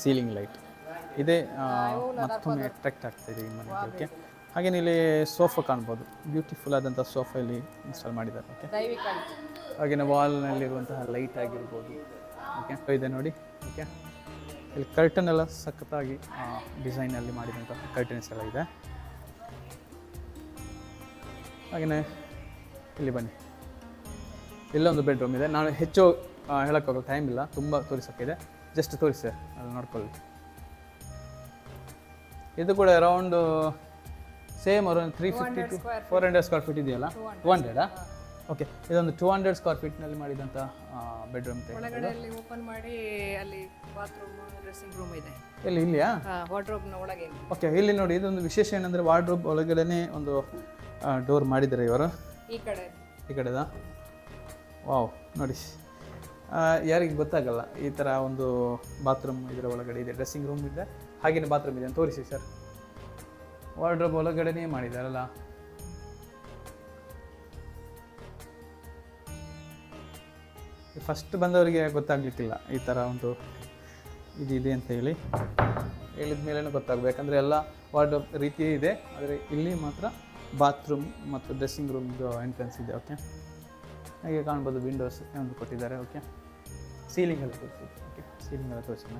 ಸೀಲಿಂಗ್ ಲೈಟ್ ಇದೇ ಮತ್ತೊಮ್ಮೆ ಅಟ್ರಾಕ್ಟ್ ಆಗ್ತಾಯಿದೆ ಈ ಮನೆಗೆ. ಓಕೆ ಹಾಗೇನೆ ಇಲ್ಲಿ ಸೋಫಾ ಕಾಣ್ಬೋದು. ಬ್ಯೂಟಿಫುಲ್ ಆದಂಥ ಸೋಫಾ ಇಲ್ಲಿ ಇನ್ಸ್ಟಾಲ್ ಮಾಡಿದ್ದಾರೆ ಓಕೆ ವಾಲ್ ಹಾಗೆಯೇ ವಾಲ್ನಲ್ಲಿರುವಂತಹ ಲೈಟ್ ಆಗಿರ್ಬೋದು ಓಕೆ ಇದೆ ನೋಡಿ ಓಕೆ ಇಲ್ಲಿ ಕರ್ಟನ್ ಎಲ್ಲ ಸಖತ್ತಾಗಿ ಡಿಸೈನಲ್ಲಿ ಮಾಡಿದಂತಹ ಕರ್ಟನ್ಸ್ ಎಲ್ಲ ಇದೆ. ಹಾಗೆಯೇ ಇಲ್ಲಿ ಬನ್ನಿ. ಇಲ್ಲೊಂದು ಬೆಡ್ರೂಮ್ ಇದೆ. ನಾನು ಹೆಚ್ಚು ಹೇಳೋಕ್ಕಾಗಲ್ಲ ಟೈಮ್ ಇಲ್ಲ. ತುಂಬ ತೋರಿಸೋಕ್ಕಿದೆ. ಜಸ್ಟ್ ತೋರಿಸಿ ಅಲ್ಲಿ ನೋಡ್ಕೊಳ್ಳಿ. ಇದು ಕೂಡ around same around three fifty to four hundred square feet ಇದೆಯಲ್ಲ? ಟೂ ಹಂಡ್ರೆಡಾ ಓಕೆ ಇದೊಂದು ಟೂ ಹಂಡ್ರೆಡ್ ಸ್ಕ್ವೇರ್ ಫೀಟ್ನಲ್ಲಿ ಮಾಡಿದಂಥ ಬೆಡ್ರೂಮ್ ಓಪನ್ ಮಾಡಿ ಅಲ್ಲಿ ಬಾತ್ರೂಮ್ ಡ್ರೆಸ್ಸಿಂಗ್ ರೂಮ್ ಇದೆ. ಎಲ್ಲಿ ಇಲ್ಲಿಯಾ? ವಾರ್ಡ್ರೋಬ್ನ ಒಳಗೆ ಓಕೆ ಇಲ್ಲಿ ನೋಡಿ ಇದೊಂದು ವಿಶೇಷ ಏನಂದರೆ ವಾರ್ಡ್ರೋಬ್ ಒಳಗಡೆನೇ ಒಂದು ಡೋರ್ ಮಾಡಿದ್ದಾರೆ ಇವರು. ಈ ಕಡೆ. ಈ ಕಡೆದಾ? ವಾವ್ ನೋಡಿ. ಯಾರಿಗೆ ಗೊತ್ತಾಗಲ್ಲ ಈ ಥರ ಒಂದು ಬಾತ್ರೂಮ್ ಇದರ ಒಳಗಡೆ ಇದೆ ಡ್ರೆಸ್ಸಿಂಗ್ ರೂಮ್ ಇದೆ. ಹಾಗೇನೆ ಬಾತ್ರೂಮ್ ಇದೆ ಅಂತ ತೋರಿಸಿ ಸರ್ ವಾರ್ಡ್ರೋಬ್ ಒಳಗಡೆನೇ ಮಾಡಿದಾರಲ್ಲ. ಫಸ್ಟ್ ಬಂದವರಿಗೆ ಗೊತ್ತಾಗ್ಲಿಕ್ಕಿಲ್ಲ ಈ ಥರ ಒಂದು ಇದಿದೆ ಅಂತ ಹೇಳಿ. ಹೇಳಿದ ಮೇಲೇ ಗೊತ್ತಾಗಬೇಕಂದ್ರೆ ಎಲ್ಲ ವಾರ್ಡ್ರೋಬ್ ರೀತಿ ಇದೆ. ಆದರೆ ಇಲ್ಲಿ ಮಾತ್ರ ಬಾತ್ರೂಮ್ ಮತ್ತು ಡ್ರೆಸ್ಸಿಂಗ್ ರೂಮ್ದು ಎಂಟ್ರೆನ್ಸ್ ಇದೆ ಓಕೆ ಹಾಗೆ ಕಾಣ್ಬೋದು ವಿಂಡೋಸ್ ಒಂದು ಕೊಟ್ಟಿದ್ದಾರೆ ಓಕೆ ಸೀಲಿಂಗ್ ಎಲ್ಲ ಓಕೆ ಸೀಲಿಂಗ್ ಎಲ್ಲ ತೋರಿಸೋಣ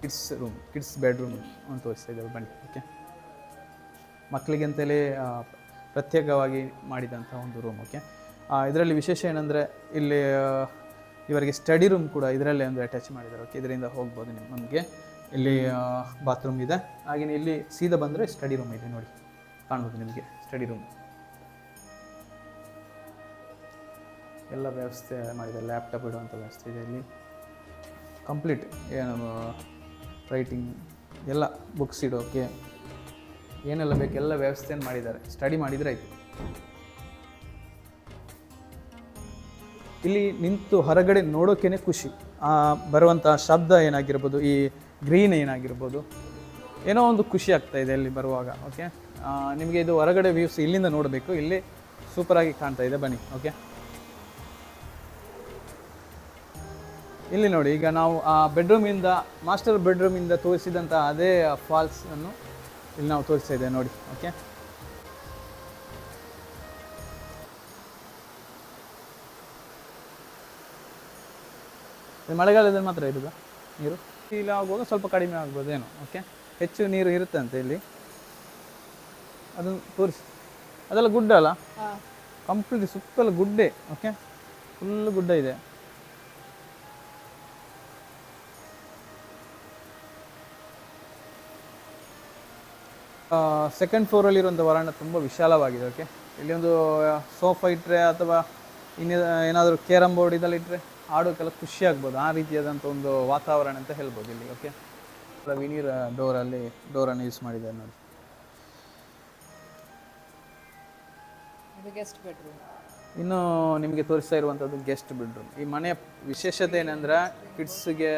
ಕಿಡ್ಸ್ ರೂಮ್ ಕಿಡ್ಸ್ ಬೆಡ್ರೂಮ್ ಅಂತ ತೋರಿಸ್ತಾ ಇದ್ದಾರೆ ಬನ್ನಿ ಓಕೆ ಮಕ್ಕಳಿಗೆ ಅಂತಲೇ ಪ್ರತ್ಯೇಕವಾಗಿ ಮಾಡಿದಂಥ ಒಂದು ರೂಮ್ ಓಕೆ ಇದರಲ್ಲಿ ವಿಶೇಷ ಏನಂದರೆ ಇಲ್ಲಿ ಇವರಿಗೆ ಸ್ಟಡಿ ರೂಮ್ ಕೂಡ ಇದರಲ್ಲೇ ಒಂದು ಅಟ್ಯಾಚ್ ಮಾಡಿದ್ದಾರೆ ಓಕೆ ಇದರಿಂದ ಹೋಗ್ಬೋದು ನಿಮ್ಮ ನಮಗೆ. ಇಲ್ಲಿ ಬಾತ್ರೂಮ್ ಇದೆ. ಹಾಗೆಯೇ ಇಲ್ಲಿ ಸೀದಾ ಬಂದರೆ ಸ್ಟಡಿ ರೂಮ್ ಇದೆ ನೋಡಿ, ಕಾಣ್ಬೋದು ನಿಮಗೆ ಸ್ಟಡಿ ರೂಮ್ ಎಲ್ಲ ವ್ಯವಸ್ಥೆ ಮಾಡಿದ್ದಾರೆ ಲ್ಯಾಪ್ಟಾಪ್ ಇಡುವಂಥ ವ್ಯವಸ್ಥೆ ಇದೆ ಇಲ್ಲಿ. ಕಂಪ್ಲೀಟ್ ಏನು ರೈಟಿಂಗ್ ಎಲ್ಲ ಬುಕ್ಸ್ ಇಡೋಕ್ಕೆ ಏನೆಲ್ಲ ಬೇಕೆಲ್ಲ ವ್ಯವಸ್ಥೆಯನ್ನು ಮಾಡಿದ್ದಾರೆ. ಸ್ಟಡಿ ಮಾಡಿದರೆ ಆಯಿತು. ಇಲ್ಲಿ ನಿಂತು ಹೊರಗಡೆ ನೋಡೋಕ್ಕೇ ಖುಷಿ. ಆ ಬರುವಂಥ ಶಬ್ದ ಏನಾಗಿರ್ಬೋದು, ಈ ಗ್ರೀನ್ ಏನಾಗಿರ್ಬೋದು, ಏನೋ ಒಂದು ಖುಷಿ ಆಗ್ತಾ ಇದೆ ಇಲ್ಲಿ ಬರುವಾಗ ಓಕೆ ನಿಮಗೆ ಇದು ಹೊರಗಡೆ ವ್ಯೂಸ್ ಇಲ್ಲಿಂದ ನೋಡಬೇಕು, ಇಲ್ಲಿ ಸೂಪರಾಗಿ ಕಾಣ್ತಾ ಇದೆ, ಬನ್ನಿ ಓಕೆ ಇಲ್ಲಿ ನೋಡಿ ಈಗ ನಾವು ಆ ಬೆಡ್ರೂಮಿಂದ ಮಾಸ್ಟರ್ ಬೆಡ್ರೂಮಿಂದ ತೋರಿಸಿದಂಥ ಅದೇ ಫಾಲ್ಸ್ ಅನ್ನು ಇಲ್ಲಿ ನಾವು ತೋರಿಸ್ತಾ ಇದ್ದೇವೆ ನೋಡಿ ಓಕೆ ಮಳೆಗಾಲದಲ್ಲಿ ಮಾತ್ರ ಇರೋದು ನೀರು? ಇಲ್ಲಿ ಆಗುವಾಗ ಸ್ವಲ್ಪ ಕಡಿಮೆ ಆಗ್ಬೋದು ಏನೋ ಓಕೆ ಹೆಚ್ಚು ನೀರು ಇರುತ್ತಂತೆ ಇಲ್ಲಿ. ಅದನ್ನು ತೋರಿಸಿ. ಅದೆಲ್ಲ ಗುಡ್ಡ ಅಲ್ಲ? ಕಂಪ್ಲೀಟ್ ಸುತ್ತಲೂ ಗುಡ್ಡೆ ಓಕೆ ಫುಲ್ ಗುಡ್ಡ ಇದೆ. ಸೆಕೆಂಡ್ ಫ್ಲೋರಲ್ಲಿರುವಂಥ ವರಾಂಡ ತುಂಬ ವಿಶಾಲವಾಗಿದೆ ಓಕೆ ಇಲ್ಲಿ ಒಂದು ಸೋಫಾ ಇಟ್ಟರೆ ಅಥವಾ ಇನ್ನು ಏನಾದರೂ ಕೇರಮ್ ಬೋರ್ಡ್ ಇದೆಲ್ಲ ಇಟ್ಟರೆ ಆಡೋಕ್ಕೆಲ್ಲ ಖುಷಿ ಆಗ್ಬೋದು. ಆ ರೀತಿಯಾದಂಥ ಒಂದು ವಾತಾವರಣ ಅಂತ ಹೇಳ್ಬೋದು ಇಲ್ಲಿ ಓಕೆ ವಿನೀರ್ ಡೋರಲ್ಲಿ ಡೋರನ್ನು ಯೂಸ್ ಮಾಡಿದ್ದಾರೆ ನೋಡಿ. ಗೆಸ್ಟ್ ಬೆಡ್ರೂಮ್ ಇನ್ನು ನಿಮಗೆ ತೋರಿಸ್ತಾ ಇರುವಂಥದ್ದು ಗೆಸ್ಟ್ ಬೆಡ್ರೂಮ್ ಈ ಮನೆಯ ವಿಶೇಷತೆ ಏನಂದ್ರೆ ಕಿಡ್ಸ್ಗೆ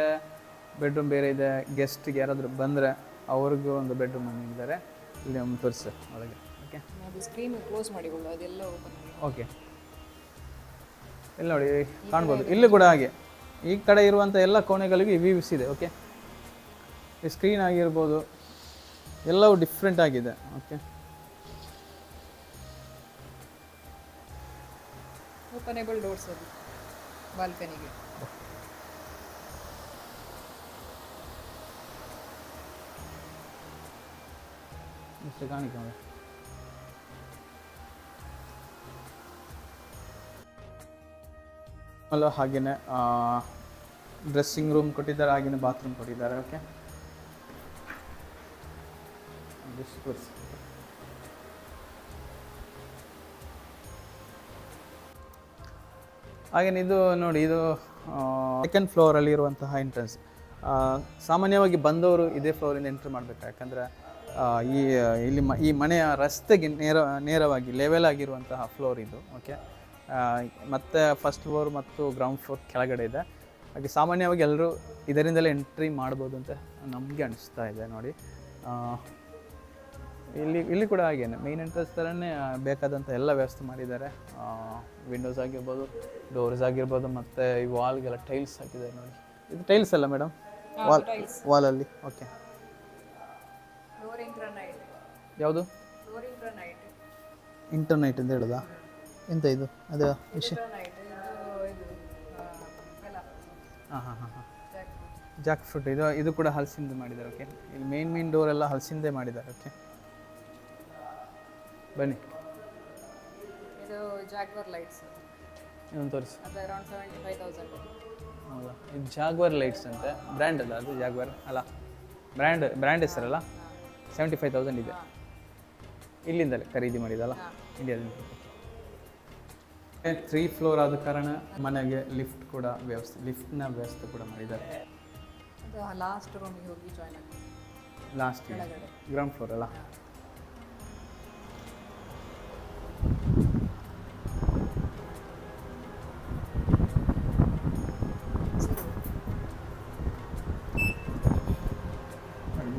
ಬೆಡ್ರೂಮ್ ಬೇರೆ ಇದೆ ಗೆಸ್ಟ್ಗೆ ಯಾರಾದರೂ ಬಂದರೆ ಅವ್ರಿಗೂ ಒಂದು ಬೆಡ್ರೂಮ್ ನೀಡಿದ್ದಾರೆ. ಇಲ್ಲಿ ಒಮ್ಮೆ ತೋರಿಸ ಒಳಗೆ. ಓಕೆ ಅದು ಸ್ಕ್ರೀನ್ ಕ್ಲೋಸ್ ಮಾಡಿಕೊಳ್ಳು ಅದೆಲ್ಲ ಓಪನ್ ಓಕೆ. ಇಲ್ಲಿ ನೋಡಿ ಕಾಣ್ಬೋದು. ಇಲ್ಲಿ ಕೂಡ ಹಾಗೆ. ಈ ಕಡೆ ಇರುವಂಥ ಎಲ್ಲ ಕೋಣೆಗಳಿಗೂ ವ್ಯೂಸ್ ಇದೆ ಓಕೆ? ಈ ಸ್ಕ್ರೀನ್ ಆಗಿರ್ಬೋದು ಎಲ್ಲವೂ ಡಿಫ್ರೆಂಟ್ ಆಗಿದೆ ಓಕೆ? ಓಪನೇಬಲ್ ಡೋರ್ಸ್ ಅದು ಬಾಲ್ಕನಿಗೆ ಇಷ್ಟು ಕಾಣಿಕೆ ಅಲ್ಲ ಹಾಗೆಯೇ ಡ್ರೆಸ್ಸಿಂಗ್ ರೂಮ್ ಕೊಟ್ಟಿದ್ದಾರೆ ಹಾಗೆಯೇ ಬಾತ್ರೂಮ್ ಕೊಟ್ಟಿದ್ದಾರೆ ಓಕೆ ಹಾಗೇನೆ ಇದು ನೋಡಿ, ಇದು ಸೆಕೆಂಡ್ ಫ್ಲೋರಲ್ಲಿ ಇರುವಂತಹ ಎಂಟ್ರೆನ್ಸ್ ಸಾಮಾನ್ಯವಾಗಿ ಬಂದವರು ಇದೇ ಫ್ಲೋರಿಂದ ಎಂಟ್ರಿ ಮಾಡಬೇಕು? ಯಾಕಂದರೆ ಈ ಇಲ್ಲಿ ಮ ಈ ಮನೆಯ ರಸ್ತೆಗೆ ನೇರ ನೇರವಾಗಿ ಲೆವೆಲ್ ಆಗಿರುವಂತಹ ಫ್ಲೋರ್ ಇದು ಓಕೆ ಮತ್ತು ಫಸ್ಟ್ ಫ್ಲೋರ್ ಮತ್ತು ಗ್ರೌಂಡ್ ಫ್ಲೋರ್ ಕೆಳಗಡೆ ಇದೆ. ಹಾಗೆ ಸಾಮಾನ್ಯವಾಗಿ ಎಲ್ಲರೂ ಇದರಿಂದಲೇ ಎಂಟ್ರಿ ಮಾಡ್ಬೋದು ಅಂತ ನಮಗೆ ಅನಿಸ್ತಾ ಇದೆ ನೋಡಿ. ಇಲ್ಲಿ ಇಲ್ಲಿ ಕೂಡ ಹಾಗೇನೆ ಮೇನ್ ಎಂಟ್ರೆನ್ಸ್ ಥರನೇ ಬೇಕಾದಂಥ ಎಲ್ಲ ವ್ಯವಸ್ಥೆ ಮಾಡಿದ್ದಾರೆ. ವಿಂಡೋಸ್ ಆಗಿರ್ಬೋದು ಡೋರ್ಸ್ ಆಗಿರ್ಬೋದು ಮತ್ತು ಈ ವಾಲ್ಗೆಲ್ಲ ಟೈಲ್ಸ್ ಹಾಕಿದ್ದಾರೆ ನೋಡಿ. ಇದು ಟೈಲ್ಸ್ ಅಲ್ಲ ಮೇಡಮ್ ವಾಲ್ ವಾಲಲ್ಲಿ ಓಕೆ ಯಾವುದು? ಇಂಟರ್ನೆಟ್ ಅಂತ ಹೇಳೋದಾ? ಎಂತ ಇದು? ಅದು ವಿಷಯ? ಹಾಂ ಹಾಂ ಹಾಂ ಹಾಂ. ಜಾಕ್ ಫ್ರೂಟ್ ಇದು ಇದು ಕೂಡ ಹಲಸಿಂದ ಮಾಡಿದ್ದಾರೆ ಓಕೆ ಇಲ್ಲಿ ಮೇನ್ ಮೇನ್ ಡೋರ್ ಎಲ್ಲ ಹಲಸಿಂದೇ ಮಾಡಿದ್ದಾರೆ ಓಕೆ ಬನ್ನಿ. ಇದು ಜಾಗ್ವರ್ ಲೈಟ್ಸ್ ಇದೊಂದು ತೋರಿಸಿ. ಅದು ಅರೌಂಡ್ ಸೆವೆಂಟಿ ಫೈವ್ ತೌಸಂಡ್ ಹೌದಾ? ಇದು ಜಾಗ್ವರ್ ಲೈಟ್ಸ್ ಅಂತೆ. ಬ್ರ್ಯಾಂಡ್ ಅಲ್ಲ ಅದು ಜಾಗ್ವರ್ ಅಲ್ಲ. ಬ್ರ್ಯಾಂಡ್ ಬ್ರ್ಯಾಂಡ್ ಹೆಸರಲ್ಲ? ಸೆವೆಂಟಿ ಫೈವ್ ತೌಸಂಡ್ ಇದೆ. ಇಲ್ಲಿಂದಲೇ ಖರೀದಿ ಮಾಡಿದಲ್ಲ ಇಂಡಿಯಾದಿಂದ ತ್ರೀ ಫ್ಲೋರ್ ಆದ ಕಾರಣ ಮನೆಗೆ ಲಿಫ್ಟ್ ಕೂಡ ವ್ಯವಸ್ಥೆ ಲಿಫ್ಟ್ನ ವ್ಯವಸ್ಥೆ ಕೂಡ ಮಾಡಿದ್ದಾರೆ. ಅದು ಲಾಸ್ಟ್ ರೂಮಿಗೆ ಹೋಗಿ ಜಾಯ್ನ್ ಆಗಿ. ಲಾಸ್ಟ್ ಗ್ರೌಂಡ್ ಫ್ಲೋರ್ ಅಲ್ಲ?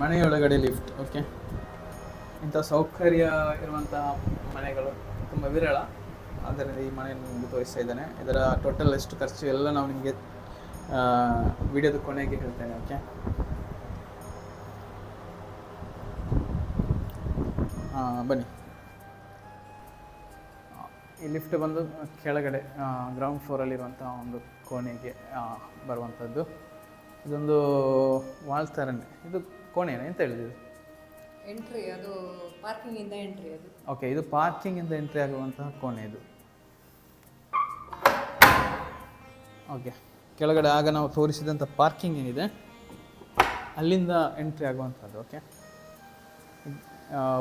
ಮನೆಯೊಳಗಡೆ ಲಿಫ್ಟ್ ಓಕೆ ಇಂಥ ಸೌಕರ್ಯ ಇರುವಂತಹ ಮನೆಗಳು ತುಂಬ ವಿರಳ. ಆದ್ದರಿಂದ ಈ ಮನೆಯನ್ನು ನಿಮಗೆ ತೋರಿಸ್ತಾ ಇದ್ದೇನೆ. ಇದರ ಟೋಟಲ್ ಎಷ್ಟು ಖರ್ಚು ಎಲ್ಲ ನಾವು ನಿಮಗೆ ವಿಡಿಯೋದ ಕೊನೆಗೆ ಹೇಳ್ತೇನೆ ಓಕೆ ಬನ್ನಿ. ಈ ಲಿಫ್ಟ್ ಬಂದು ಕೆಳಗಡೆ ಗ್ರೌಂಡ್ ಫ್ಲೋರಲ್ಲಿರುವಂಥ ಒಂದು ಕೋಣೆಗೆ ಬರುವಂಥದ್ದು. ಇದೊಂದು ವಾಲ್ ಥರನೇ ಇದು ಕೋಣೆನೇ? ಅಂತ ಹೇಳಿದ್ರು ಎಂಟ್ರಿ ಅದು ಪಾರ್ಕಿಂಗಿಂದ ಎಂಟ್ರಿ ಅದು. ಓಕೆ ಇದು ಪಾರ್ಕಿಂಗಿಂದ ಎಂಟ್ರಿ ಆಗುವಂತಹ ಕೋಣೆ ಇದು. ಓಕೆ ಕೆಳಗಡೆ ಆಗ ನಾವು ತೋರಿಸಿದಂಥ ಪಾರ್ಕಿಂಗ್ ಏನಿದೆ, ಅಲ್ಲಿಂದ ಎಂಟ್ರಿ ಆಗುವಂಥದ್ದು ಓಕೆ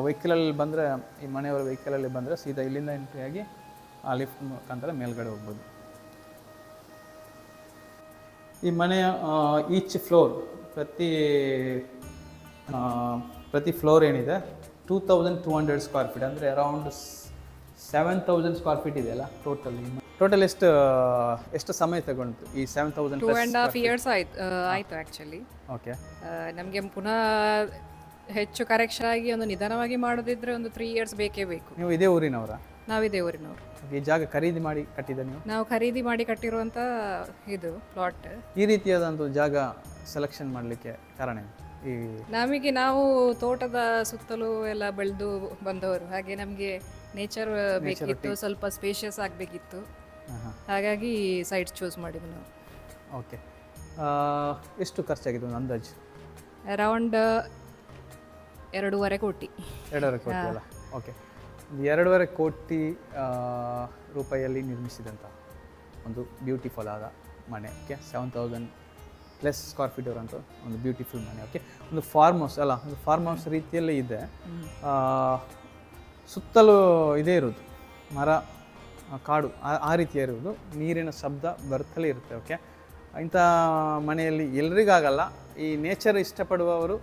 ವೆಹಿಕಲಲ್ಲಿ ಬಂದರೆ, ಈ ಮನೆಯವರ ವೆಹಿಕಲಲ್ಲಿ ಬಂದರೆ ಸೀದಾ ಇಲ್ಲಿಂದ ಎಂಟ್ರಿ ಆಗಿ ಆ ಲಿಫ್ಟ್ ಮುಖಾಂತರ ಮೇಲ್ಗಡೆ ಹೋಗ್ಬೋದು. ಈ ಮನೆಯ ಈಚ್ ಫ್ಲೋರ್ ಪ್ರತಿ ಪ್ರತಿ ಫ್ಲೋರ್ ಏನಿದೆ? Two thousand two hundred square feet ಅಂದರೆ around seven thousand square feet ಇದೆಯಲ್ಲ ಟೋಟಲ್ ಟೋಟಲ್ ಎಷ್ಟು ಎಷ್ಟು ಸಮಯ ತಗೊಂಡು ಈ seven thousand two and half years ಆಯ್ತು ಆಯಿತು ಆ್ಯಕ್ಚುಲಿ ಓಕೆ ನಮಗೆ ಪುನಃ ಹೆಚ್ಚು ಕರೆಕ್ಷನ್ ಆಗಿ ಒಂದು ನಿಧಾನವಾಗಿ ಮಾಡೋದಿದ್ರೆ ಒಂದು ತ್ರೀ ಇಯರ್ಸ್ ಬೇಕೇ ಬೇಕು. ನೀವು ಇದೇ ಊರಿನವರ? ನಾವಿದೇ ಊರಿನವರು. ಈ ಜಾಗ ಖರೀದಿ ಮಾಡಿ ಕಟ್ಟಿದ ನೀವು? ನಾವು ಖರೀದಿ ಮಾಡಿ ಕಟ್ಟಿರುವಂಥ ಇದು ಪ್ಲಾಟ್ ಈ ರೀತಿಯಾದಂಥ ಜಾಗ ಸೆಲೆಕ್ಷನ್ ಮಾಡಲಿಕ್ಕೆ ಕಾರಣ ಏನು? ಈ ನಮಗೆ ನಾವು ತೋಟದ ಸುತ್ತಲೂ ಎಲ್ಲ ಬೆಳೆದು ಬಂದವರು. ಹಾಗೆ ನಮಗೆ ನೇಚರ್ ಬೇಕಿತ್ತು ಸ್ವಲ್ಪ ಸ್ಪೇಷಿಯಸ್ ಆಗಬೇಕಿತ್ತು. ಹಾಗಾಗಿ ಸೈಟ್ ಚೂಸ್ ಮಾಡಿದ್ವಿ ನಾವು. ಓಕೆ ಎಷ್ಟು ಖರ್ಚಾಗಿದೆ ಒಂದು ಅಂದಾಜು? ಅರೌಂಡ್ ಎರಡೂವರೆ ಕೋಟಿ. ಎರಡೂವರೆ ಕೋಟಿ ಅಲ್ಲ? ಓಕೆ ಎರಡೂವರೆ ಕೋಟಿ ರೂಪಾಯಿಯಲ್ಲಿ ನಿರ್ಮಿಸಿದಂಥ ಒಂದು ಬ್ಯೂಟಿಫುಲ್ ಆದ ಮನೆ okay seven thousand plus square feet ಒಂದು ಬ್ಯೂಟಿಫುಲ್ ಮನೆ ಓಕೆ ಒಂದು ಫಾರ್ಮ್ ಹೌಸ್ ಅಲ್ಲ ಒಂದು ಫಾರ್ಮ್ ಹೌಸ್ ರೀತಿಯಲ್ಲೇ ಇದೆ. ಸುತ್ತಲೂ ಇದೇ ಇರೋದು ಮರ ಕಾಡು ಆ- ರೀತಿಯ ಇರುವುದು ನೀರಿನ ಶಬ್ದ ಬರ್ತಲೇ ಇರುತ್ತೆ ಓಕೆ ಇಂಥ ಮನೆಯಲ್ಲಿ ಎಲ್ರಿಗಾಗಲ್ಲ ಈ ನೇಚರ್ ಇಷ್ಟಪಡುವವರು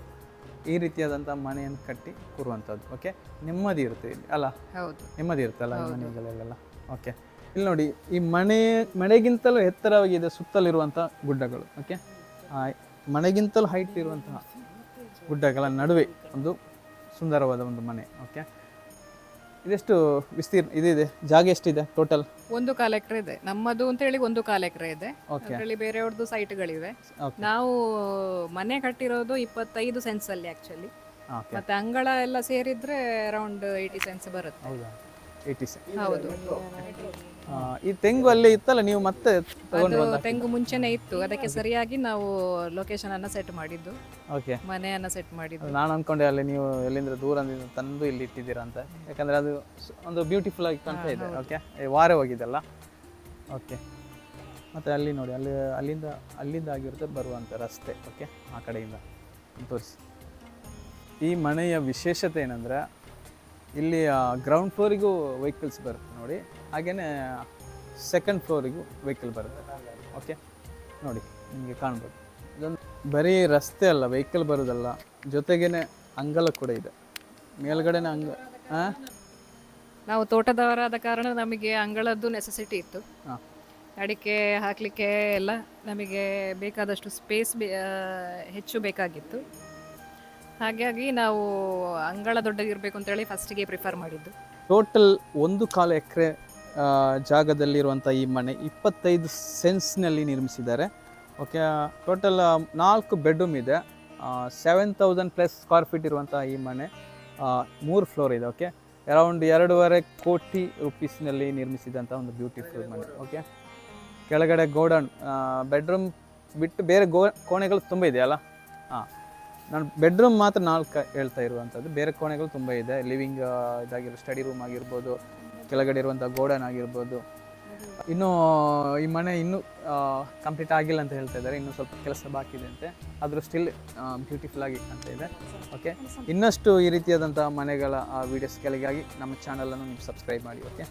ಈ ರೀತಿಯಾದಂಥ ಮನೆಯನ್ನು ಕಟ್ಟಿ ಕೂರುವಂಥದ್ದು ಓಕೆ ನೆಮ್ಮದಿ ಇರುತ್ತೆ ಇಲ್ಲಿ ಅಲ್ಲ? ಹೌದು. ನೆಮ್ಮದಿ ಇರುತ್ತಲ್ಲ ಮನೆಗಳಲ್ಲೆಲ್ಲ ಓಕೆ ಇಲ್ಲಿ ನೋಡಿ ಈ ಮನೆ ಮನೆಗಿಂತಲೂ ಎತ್ತರವಾಗಿದೆ ಸುತ್ತಲಿರುವಂಥ ಗುಡ್ಡಗಳು ಓಕೆ ಮನೆಗಿಂತಲೂ ಹೈಟ್ ಇರುವಂತಹ ಗುಡ್ಡಗಳ ನಡುವೆ ಒಂದು ಸುಂದರವಾದ ಒಂದು ಮನೆ ಓಕೆ ಇದೆಷ್ಟು ವಿಸ್ತೀರ್ಣ ಇದಿದೆ ಜಾಗ ಎಷ್ಟಿದೆ ಟೋಟಲ್ ಒಂದು ಕಾಲ ಎಕರೆ ಇದೆ. ನಮ್ಮದು ಅಂತ ಹೇಳಿ ಒಂದು ಕಾಲ ಎಕರೆ ಇದೆ. ಅದರಲ್ಲಿ ಬೇರೆಯವ್ರದ್ದು ಸೈಟ್ಗಳಿವೆ ನಾವು ಮನೆ ಕಟ್ಟಿರೋದು ಇಪ್ಪತ್ತೈದು ಸೆನ್ಸ್ ಅಲ್ಲಿ ಆಕ್ಚುಲಿ ಮತ್ತೆ ಅಂಗಳ ಎಲ್ಲ ಸೇರಿದ್ರೆ ಅರೌಂಡ್ ಏಯ್ಟಿ ಸೆನ್ಸ್ ಬರುತ್ತೆ. ಏಯ್ಟಿ ಸೆ ಹೌದು ಈ ತೆಂಗು ಅಲ್ಲೇ ಇತ್ತಲ್ಲ ನೀವು ಮತ್ತೆ ತಗೊಂಡು ಅದು ತೆಂಗು ಮುಂಚೆನೆ ಇತ್ತು. ಅದಕ್ಕೆ ಸರಿಯಾಗಿ ನಾವು ಲೊಕೇಶನ್ ಅನ್ನ ಸೆಟ್ ಮಾಡಿದ್ದು. ಓಕೆ ಮನೆಯನ್ನ ಸೆಟ್ ಮಾಡಿದ್ದು. ನಾನು ಅನ್ಕೊಂಡೆ ಅಲ್ಲಿ ನೀವು ಎಲ್ಲಿಂದ ದೂರದಿಂದ ತಂದು ಇಲ್ಲಿ ಇಟ್ಟಿದ್ದೀರಾ ಅಂತ. ಯಾಕಂದ್ರೆ ಅದು ಸ್- ಒಂದು ಬ್ಯೂಟಿಫುಲ್ ಆಗಿ ಕಾಣ್ತಾ ಇದೆ. ಓಕೆ ವಾರ ಹೋಗಿದ್ದಲ್ಲ? ಓಕೆ ಮತ್ತೆ ಅಲ್ಲಿ ನೋಡಿ ಅಲ್ಲಿ ಅಲ್ಲಿಂದ ಅಲ್ಲಿಂದ ಆಗಿರುತ್ತೆ ಬರುವಂತ ರಸ್ತೆ. ಓಕೆ ಆ ಕಡೆಯಿಂದ. ತೋರಿಸಿ. ಈ ಮನೆಯ ವಿಶೇಷತೆ ಏನಂದರೆ ಇಲ್ಲಿ ಗ್ರೌಂಡ್ ಫ್ಲೋರಿಗೂ ವೆಹಿಕಲ್ಸ್ ಬರುತ್ತೆ ನೋಡಿ. ಹಾಗೆಯೇ ಸೆಕೆಂಡ್ ಫ್ಲೋರಿಗೂ ವೆಹಿಕಲ್ ಬರುತ್ತೆ. ಓಕೆ ನೋಡಿ ನಿಮಗೆ ಕಾಣ್ಬೋದು. ಇದೊಂದು ಬರೀ ರಸ್ತೆ ಅಲ್ಲ ವೆಹಿಕಲ್ ಬರೋದಲ್ಲ. ಜೊತೆಗೇನೆ ಅಂಗಲ ಕೂಡ ಇದೆ. ಮೇಲ್ಗಡೆನೇ ಅಂಗ ಹಾಂ ನಾವು ತೋಟದವರಾದ ಕಾರಣ ನಮಗೆ ಅಂಗಳದ್ದು ನೆಸೆಸಿಟಿ ಇತ್ತು. ಹಾಂ. ಅಡಿಕೆ ಹಾಕಲಿಕ್ಕೆ ಎಲ್ಲ ನಮಗೆ ಬೇಕಾದಷ್ಟು ಸ್ಪೇಸ್ ಹೆಚ್ಚು ಬೇಕಾಗಿತ್ತು. ಹಾಗಾಗಿ ನಾವು ಅಂಗಳ ದೊಡ್ಡದಿರಬೇಕು ಅಂತೇಳಿ ಫಸ್ಟಿಗೆ ಪ್ರಿಫರ್ ಮಾಡಿದ್ದು. ಟೋಟಲ್ ಒಂದು ಕಾಲು ಎಕರೆ ಜಾಗದಲ್ಲಿರುವಂಥ ಈ ಮನೆ ಇಪ್ಪತ್ತೈದು ಸೆನ್ಸ್ನಲ್ಲಿ ನಿರ್ಮಿಸಿದ್ದಾರೆ. ಓಕೆ ಟೋಟಲ್ ನಾಲ್ಕು ಬೆಡ್ರೂಮ್ ಇದೆ. Seven thousand plus square feet ಇರುವಂಥ ಈ ಮನೆ ಮೂರು ಫ್ಲೋರ್ ಇದೆ ಓಕೆ ಅರೌಂಡ್ ಎರಡೂವರೆ ಕೋಟಿ ರುಪೀಸ್ನಲ್ಲಿ ನಿರ್ಮಿಸಿದಂಥ ಒಂದು ಬ್ಯೂಟಿಫುಲ್ ಮನೆ ಓಕೆ ಕೆಳಗಡೆ ಗೋಡನ್ ಬೆಡ್ರೂಮ್ ಬಿಟ್ಟು ಬೇರೆ ಗೋ, ಕೋಣೆಗಳು ತುಂಬ ಇದೆಯಲ್ಲ ನಾನು ಬೆಡ್ರೂಮ್ ಮಾತ್ರ ನಾಲ್ಕು ಹೇಳ್ತಾ ಇರುವಂಥದ್ದು. ಬೇರೆ ಕೋಣೆಗಳು ತುಂಬ ಇದೆ. ಲಿವಿಂಗ್ ಇದಾಗಿರೋ ಸ್ಟಡಿ ರೂಮ್ ಆಗಿರ್ಬೋದು, ಕೆಳಗಡೆ ಇರುವಂಥ ಗೋಡನ್ ಆಗಿರ್ಬೋದು. ಇನ್ನೂ, ಈ ಮನೆ ಇನ್ನೂ ಕಂಪ್ಲೀಟ್ ಆಗಿಲ್ಲ ಅಂತ ಹೇಳ್ತಾ ಇದ್ದಾರೆ. ಇನ್ನೂ ಸ್ವಲ್ಪ ಕೆಲಸ ಬಾಕಿ ಇದೆ ಅಂತೆ. ಆದರೂ ಸ್ಟಿಲ್ ಬ್ಯೂಟಿಫುಲ್ ಆಗಿ ಕಾಣ್ತಾ ಇದೆ. ಓಕೆ ಇನ್ನಷ್ಟು ಈ ರೀತಿಯಾದಂಥ ಮನೆಗಳ ವೀಡಿಯೋಸ್ಗಳಿಗಾಗಿ ನಮ್ಮ ಚಾನಲನ್ನು ನೀವು ಸಬ್ಸ್ಕ್ರೈಬ್ ಮಾಡಿ ಓಕೆ